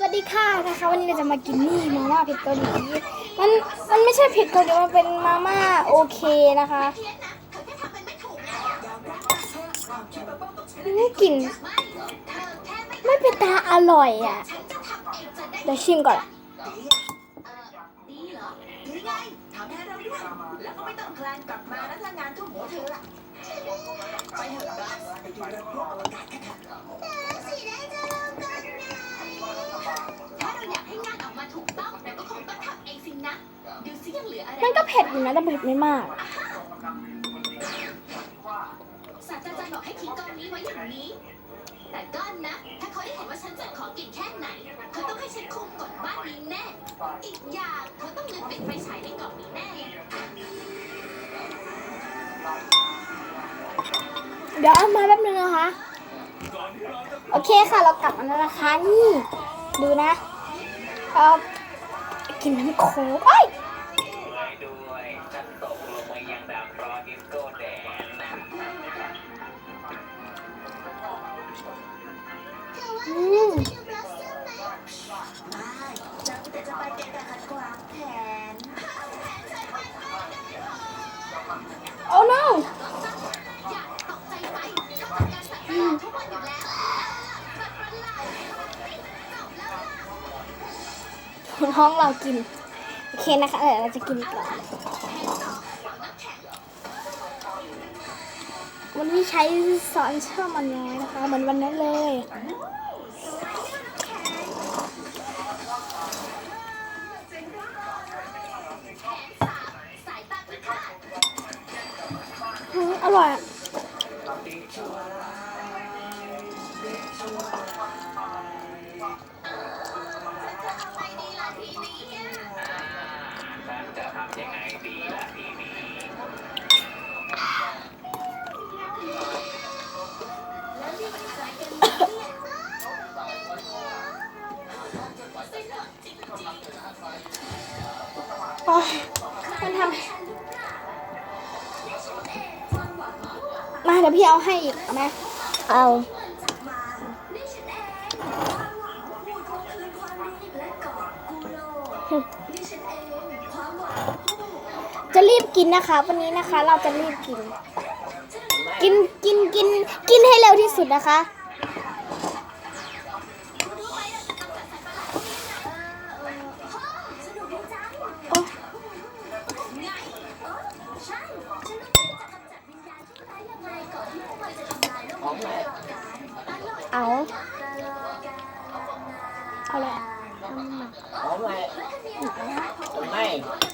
สวัสดีค่ะนะคะ วันนี้เราจะมากินนี่มาม่าเผ็ดเกาหลีมันมันไม่ใช่เผ็ดเกาหลีมันเป็นมาม่าโอเคนะคะนี่กลิ่นไม่เป็นตาอร่อยอะเดี๋ยวชิมก่อนไงทำให้เถอะไปเถอะบัสไปดูเรื่องพวกอวกาศกันเถอะ ดูซิยังเหลืออะไรมันก็เผ็ดอยู่นะแต่เผ็ดไม่มาก ศาสตราจารย์บอกให้ทิ้งกองนี้ไว้อย่างนี้ แต่ก็นะ ถ้าเขาได้เห็นว่าฉันจัดของกินแค่ไหน เขาต้องให้ฉันคุมกฎบ้านนี้แน่ อีกอย่างเขาต้องลืมปิดไฟฉายในกล่องนี้แน่ เดี๋ยวเอามาแป๊บนึงนะคะ โอเคค่ะเรากลับมาแล้วนะคะนี่ ดูนะเรากินน้ำโค้กเอ้ยด้วย ล่ะท้องเรากิน โอเคนะคะเดี๋ยวเราจะกินก่อน วันนี้ใช้สอนเชื่อมันน้อยนะคะ เหมือนวันนั้นเลยสายตาพิฆาตอืมอร่อย โอ้ยมันทำมาเดี๋ยวพี่เอาให้อีกเอาไหมเอา จะรีบกินนะคะ วันนี้นะคะ เราจะรีบกิน กินกินกินกินให้เร็วที่สุดนะคะสนุกดีจังโอ้ยไงเออใช่ฉันรู้ว่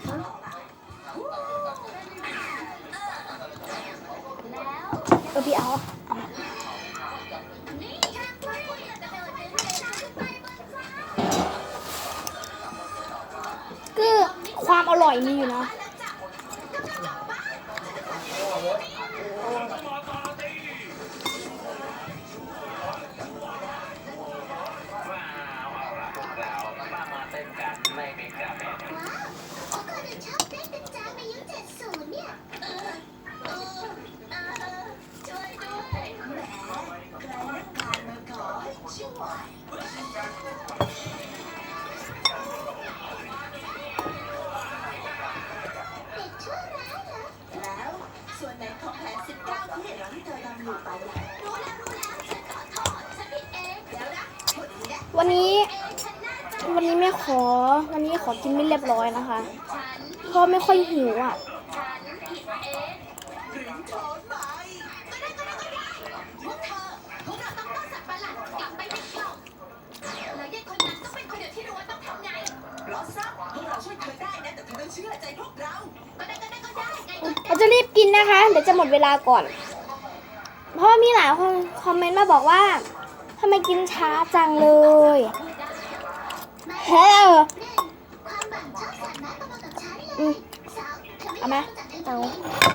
ความอร่อยมีอยู่นะ วันนี้เองฉันน่าจะวันนี้ไม่ขอ วันนี้ขอกินไม่เรียบร้อยนะคะฉันผิดเพราะไม่ค่อยหิวอะฉันผิดเองถึงโทนไหมก็ได้ก็ได้ก็ได้พวกเธอพวกเราต้องต้อนสัตว์ประหลาดกลับไปในกล่องแล้วยายคนนั้นต้องเป็นคนเดียวที่รู้ว่าต้องทำไงรอซับพวกเราช่วยเธอได้นะแต่เธอต้องเชื่อใจพวกเราก็ได้ก็ได้ก็ได้ไงก็ได้เราจะรีบกินนะคะ เดี๋ยวจะหมดเวลาก่อน เพราะว่ามีหลายคนคอมเมนต์มาบอกว่าทำไมกินช้าจังเลยเฮ้ยความหวังชอบสัตว์น้อยประมาณกับฉันเลอืยมสาวเธอไม่เอาไหมรู้จักเธอเอาเอง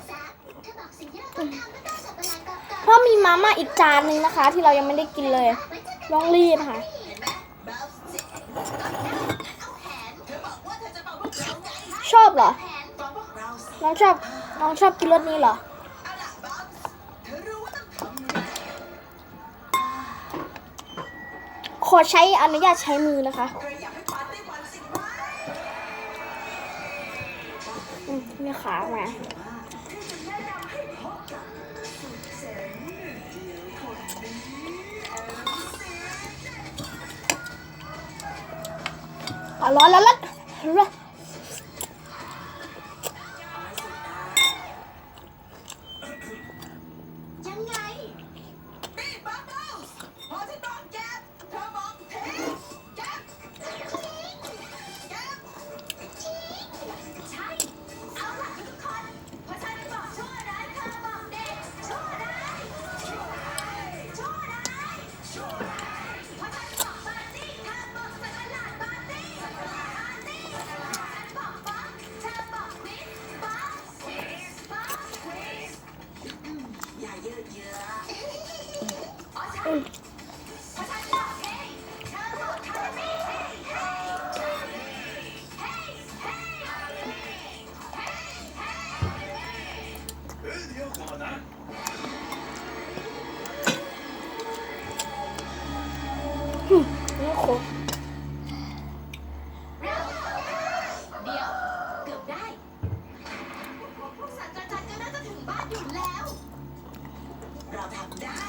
สาวเธอบอกสิ่งที่เราต้องทำก็ต้องสัตว์ประหลาดกลับก่อนเพราะมีมาม่าอีกจานหนึ่งนะคะ ที่เรายังไม่ได้กินเลยไว้เจอกันต้องรีบค่ะเห็นไหมบัฟสิเอาแผนเธอบอกว่าเธอจะบอกพวกเราไงชอบเหรอแผนบอกพวกเราสิน้องชอบ น้องชอบกินรสนี้เหรอ ขอใช้อนุญาตใช้มือนะคะนี่ขามาร่อยแล้วล่ะ นนะนี่โคกเดี๋ยว เกือบได้ศาสตราจารย์ก็น่าจะถึงบ้านอยู่แล้ว เราทำได้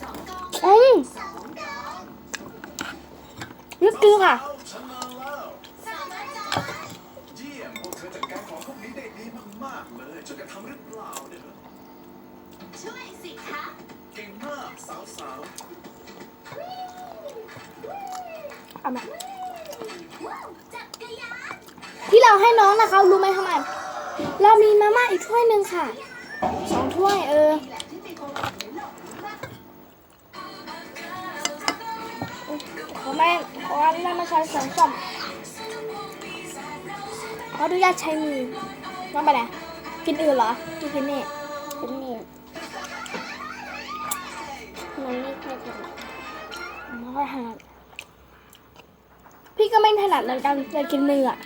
สองกองอืม สองกองลึกจริงค่ะเอาฉันมาแล้วศาสตราจารย์เยี่ยมพวกเธอจัดการของพวกนี้ได้ดีมากๆเลยช่วยกันทำหรือเปล่าเนี่ย ช่วยสิคะเก่งมากสาวเอามาว้าวจักรยานที่เราให้น้องนะคะรู้ไหมทำไมเรามีมาม่าอีกถ้วยหนึ่งค่ะสองถ้วยเออนี่แหละที่มีความหวังในโลกนี้นะขอแม่ขออนุญาตมาใช้เสริมส้มขออนุญาตใช้มือน้องไปไหนกินอื่นเหรอกินกินนี่กินนี่ ไม่ค่อยถนัดไม่ค่อยถนัดพี่ก็ไม่ถนัดเหมือนกันเลยกินมืออะ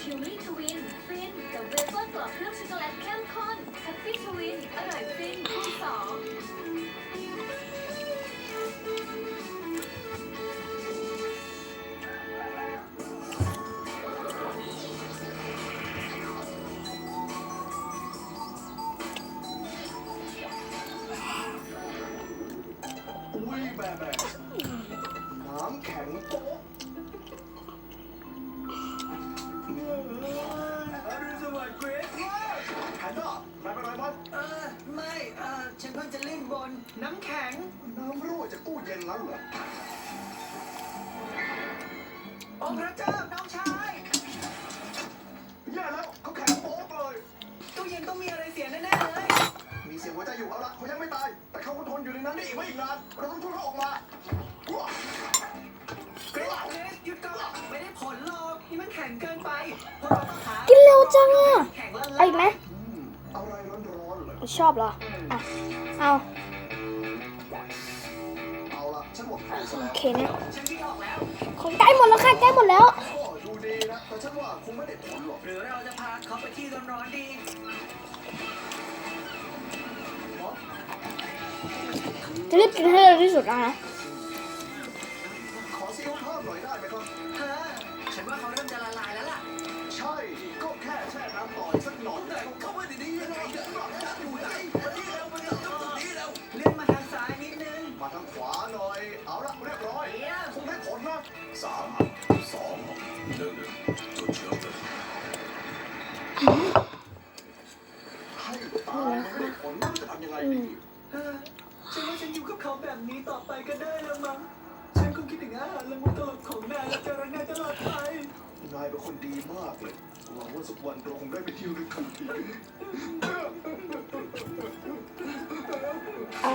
ทิวรี่ทวินฟินกับเวเฟอร์กรอบเครื่องช็อกโกแลตเข้มข้นแฮปปี้ทวินอร่อยฟินคูณสอง อุ้ยแบบแบบน้ำแข็งโป๊ะอรุณสวัสดิ์เกรซแพนด้าใครเป็นไรบ้างเออไม่เออฉันเพิ่งจะลื่นบน น้ำแข็ง น้ำรั่วจากตู้เย็นแล้วเหรอ โอ้พระเจ้า นอยู่ในนั้นได้อีกไม่อีกนานเราต้องช่วยเขาออกมาว้าเกรซเกรซหยุดก่อนไม่ได้ผลหรอกนี่มันแข็งเกินไปพวกเราต้องหากินเร็วจังอะแข็งแล้วเอาอีกไหมอืมอะไรร้อนๆเหรอชอบเหรอ อะ เอาเอาละฉันหมดแผนซะโอแล้วเคนะฉันคิดออกแล้ว ของใกล้หมดแล้วค่ะใกล้หมดแล้ว ก็ดูดีนะแต่ฉันว่าคงไม่ได้ผลหรอกหรือเราจะพาเขาไปที่ร้อนๆดี จะรีบกินให้เก็ได้แล้วมั้งฉันคงคิดถึงอาหารและมุกตลกของนายและจะรักนายตลอดไปนายเป็นคนดีมากเลยหวังว่าสักวันเราคงได้ไปเที่ยวด้วยกันอีกอะ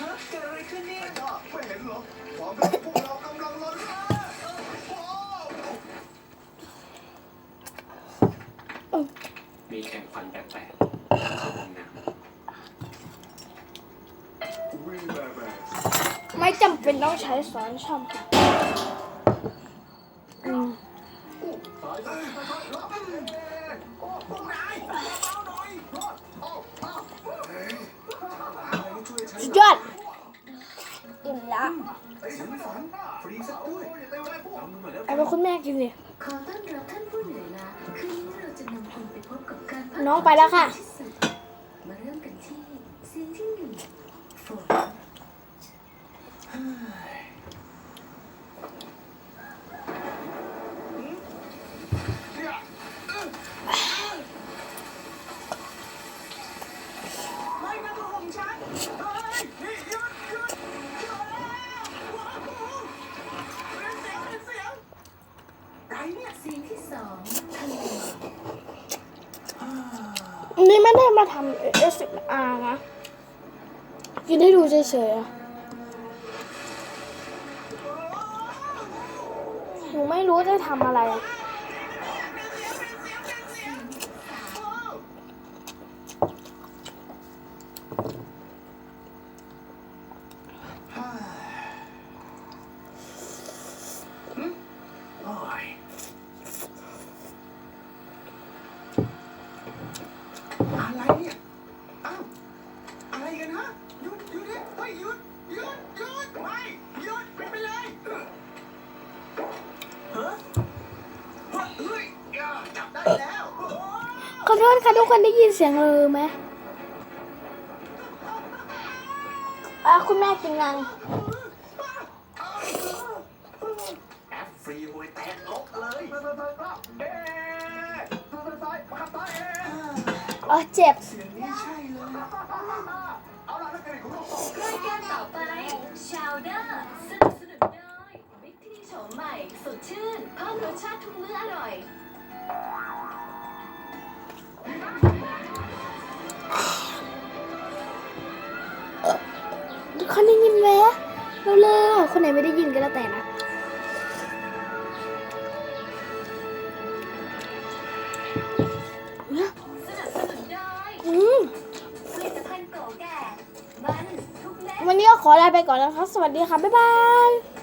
ฮะเกิดอะไรขึ้นเนี่ยไอ้ข้าไม่เห็นเหรอความรักของพวกเรากำลังล้นฟ้าว้าวมีแข่งฟันแปลกๆเข้าห้องน้ำ วิ่งแบบแบบ ไม่จำเป็นต้องใช้สอนช่อมค่ะอืมโอ้ตายแล้วรับโอ้พวกนายเบาหน่อยโอ้โอ้เฮ้ยช่วยฉันสุดยอดอิ่มละเฉันฝันฟรีสักด้วยอย่าไปไว้พวกมึงหน่อยแล้วเอาไปคุณแม่กินสิขอต้อนรับท่านผู้เหนื่อยล้าคืนนี้เราจะนำคุณไปพบกับการพักน้องไปแล้วค่ะ ที่สุดมาเริ่มกันที่เสียงที่หนึ่งฝน ไม่นะตัวของฉัน เฮ้ยนี่หยุดหยุดหยุดว้าวเป็นเสียงเป็นเสียง ไรเนี่ย เสียงที่สองทะเล นี่ไม่ได้มาทำ ASMR นะ กินให้ดูเฉยๆอะหนูไม่รู้จะทำอะไรอะ โอ้ยอะไรเนี่ยอ้าวอะไรกันฮะหยุดหยุดดิเฮ้ยหยุดหยุดหยุดไม่หยุดไม่เป็นไรฮะเฮ้ยเฮ้ยอ่าจับได้แล้วโอ้โห ขอโทษค่ะทุกคนได้ยินเสียงเลยไหมอะคุณแม่กินยังฟรีหวยแตกลบเลยอ๋อเจ็บเสียงนี้ใช่เลยเอาล่ะถ้าเกิดคุณต้องตอบรายการต่อไปชาวเดอร์สนับสนุนโดยวิกทีโฉมใหม่สดชื่นเพิ่มรสชาติทุกมื้ออร่อย นไหนไม่ได้ยินก็แล้วแต่นะสนับสนุนโดยอืมผลิตภัณฑ์โกแก่มันทุกเม็ดวันนี้ก็ขอลาไปก่อนนะครับ สวัสดีค่ะ บ๊ายบาย